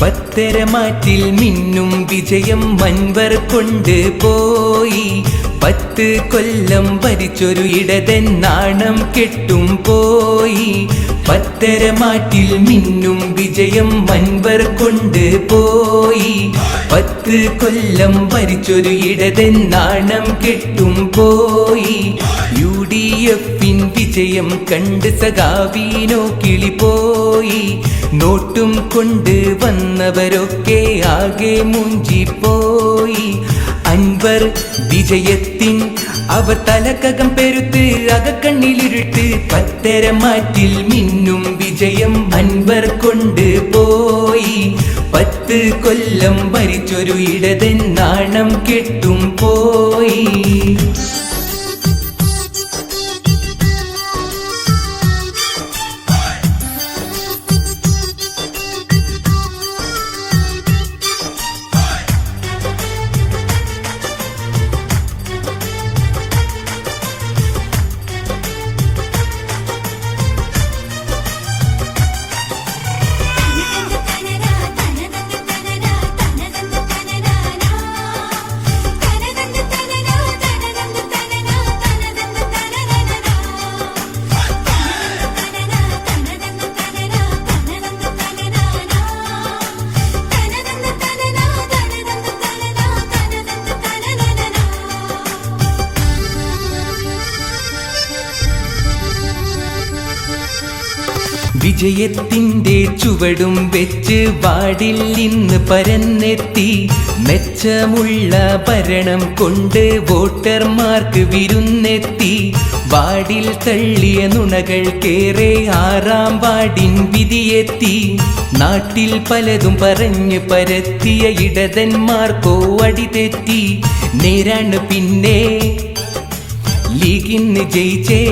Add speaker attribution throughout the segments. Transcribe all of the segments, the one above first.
Speaker 1: പത്തരമാറ്റിൽ മിന്നും വിജയം മൻവർ കൊണ്ട് പോയി പത്ത് കൊല്ലം ഭരിച്ചൊരു ഇടതൻ നാണം കെട്ടും പോയി. പത്തര മാറ്റിൽ മിന്നും വിജയം മൻവർ കൊണ്ട് പോയി. പത്ത് കൊല്ലം ഭരിച്ചൊരു ഇടതൻ നാണം കെട്ടും പോയി. യു ഡി എഫിൻ വിജയം കണ്ട് സഖാവീനോ കിളിപോയി നോട്ടും കൊണ്ട് വന്നവരൊക്കെ ആകെ മുഞ്ചിപ്പോയി. അൻവർ വിജയത്തിൻ അവർ തലക്കകം പെരുത്ത് അകക്കണ്ണിലിരുട്ട് പത്തര മാറ്റിൽ മിന്നും വിജയം അൻവർ കൊണ്ട് പോയി. പത്ത് കൊല്ലം ഭരിച്ചൊരു ഇടതൻ നാണം കെട്ടും. വിജയത്തിന്റെ ചുവടും വെച്ച് വാടിൽ നിന്ന് പരന്നെത്തി. മെച്ചമുള്ള ഭരണം കൊണ്ട് വോട്ടർമാർക്ക് വിരുന്നെത്തി. വാടിൽ തള്ളിയ നുണകൾ കേറെ ആറാം വാടിൻ വിധിയെത്തി. നാട്ടിൽ പലതും പറഞ്ഞ് പരത്തിയ ഇടതന്മാർക്കോ അടിതെറ്റി. നേരാണ് പിന്നെ ലീഗിന്ന് ജയിച്ചേ.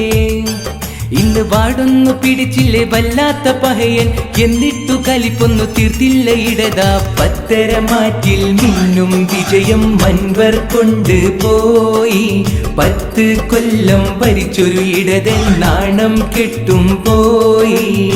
Speaker 1: ഇന്ന് വാടൊന്നു പിടിച്ചില്ലേ വല്ലാത്ത പഹയൻ. എന്നിട്ടു കലിപ്പൊന്നു തീർത്തില്ല ഇടതാ. പത്തര മാറ്റിൽ മിന്നും വിജയം മൻവർ കൊണ്ട് പോയി. പത്ത് കൊല്ലം ഭരിച്ചൊരു ഇടതൻ നാണം കെട്ടും പോയി.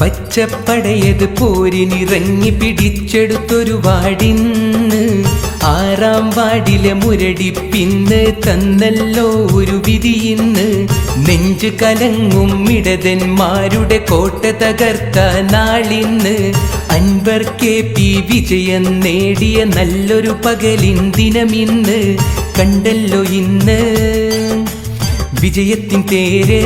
Speaker 1: പച്ചപ്പടയത് പോരിനിറങ്ങി പിടിച്ചെടുത്തൊരു വാടിന്ന്. ആറാം വാടിലെ മുരടിപ്പിന്ന് തന്നല്ലോ ഒരു വിധിയിന്ന്. നെഞ്ചു കലങ്ങും ഇടതന്മാരുടെ കോട്ട തകർത്ത നാളിന്ന്. അൻവർ കെ പി വിജയം നേടിയ നല്ലൊരു പകലിൻ ദിനമിന്ന്. കണ്ടല്ലോ ഇന്ന് വിജയത്തിൻ തേര്.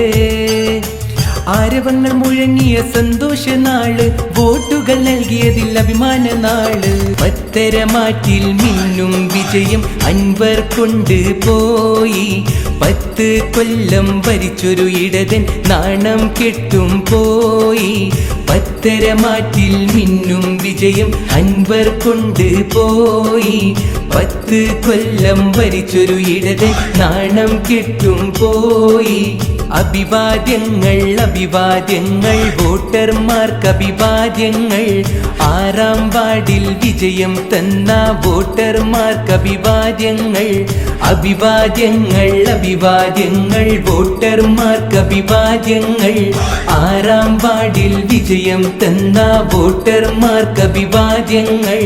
Speaker 1: ആരവങ്ങൾ മുഴങ്ങിയ സന്തോഷ നാൾ വോട്ടുകൾ നൽകിയതിൽ അഭിമാന നാൾ. പത്തരമാറ്റിൽ മിന്നും വിജയം അൻവർ കൊണ്ട് പോയി. പത്ത് കൊല്ലം ഭരിച്ചൊരു ഇടതൻ നാണം കെട്ടും പോയി. പത്തരമാറ്റിൽ മിന്നും വിജയം അൻവർ കൊണ്ട് പോയി. പത്ത് കൊല്ലം ഭരിച്ചൊരു ഇടത് നാണം കെട്ടും പോയി. അഭിവാദ്യങ്ങൾ അഭിവാദ്യങ്ങൾ വോട്ടർമാർക്ക് അഭിവാദ്യങ്ങൾ. ആറാം വാർഡിൽ വിജയം തന്ന വോട്ടർമാർക്ക് അഭിവാദ്യങ്ങൾ. അഭിവാദ്യങ്ങൾ അഭിവാദ്യങ്ങൾ വോട്ടർമാർക്ക് അഭിവാദ്യങ്ങൾ. ആറാം വാർഡിൽ വിജയം തന്ന വോട്ടർമാർക്ക് അഭിവാദ്യങ്ങൾ.